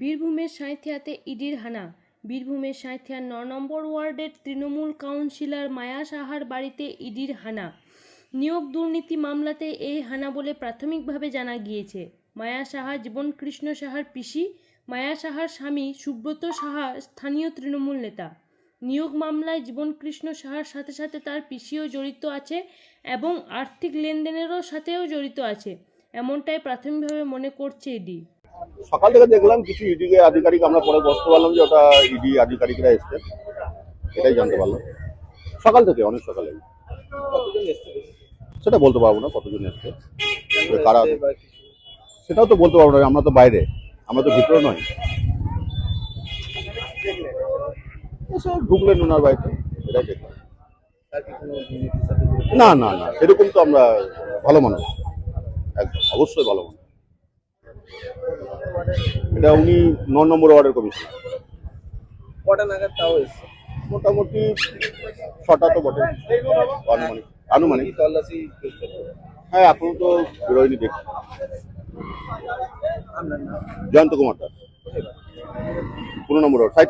বীরভূমের সাঁইথিয়াতে ইডির হানা। বীরভূমের সাঁইথিয়ার ন নম্বর ওয়ার্ডের তৃণমূল কাউন্সিলর মায়া সাহার বাড়িতে ইডির হানা। নিয়োগ দুর্নীতি মামলাতে এই হানা বলে প্রাথমিকভাবে জানা গিয়েছে। মায়া সাহা, জীবনকৃষ্ণ সাহার পিসি, মায়া সাহার স্বামী সুব্রত সাহা স্থানীয় তৃণমূল নেতা। নিয়োগ মামলায় জীবনকৃষ্ণ সাহার সাথে সাথে তার পিসিও জড়িত আছে এবং আর্থিক লেনদেনেরও সাথেও জড়িত আছে। এমনটাই প্রাথমিকভাবে মনে করছে ইডি। সকাল থেকে দেখলাম কিছু ইডি আধিকারিক আমরা পরে বসতে পারলাম যে ওটা ইডি আধিকারিকরা এসছে। এটাই জানতে পারলাম। সকাল থেকে অনেক সকালে। সেটা বলতে পারব না কতজন এসছে? কারা সেটাও তো বলতে পারব না আমরা তো বাইরে। আমরা তো ভিতরে নয়। এসে ঢুকলেন ওনার বাড়িতে এটাই দেখলাম। না না না সেরকম তো আমরা ভালো মানুষ। একদম অবশ্যই ভালো মানুষ। এটা উনি ন নম্বর ওয়ার্ডের কমিশনার কটা নাগাদ তাও এসছে? মোটামুটি ছটা তো বটে। আনুমানিক। আনুমানিক। তল্লাশি হ্যাঁ এখন তো বেরোয়নি দেখি জয়ন্ত কুমার দাস। পনেরো নম্বর ওয়ার্ড সাইড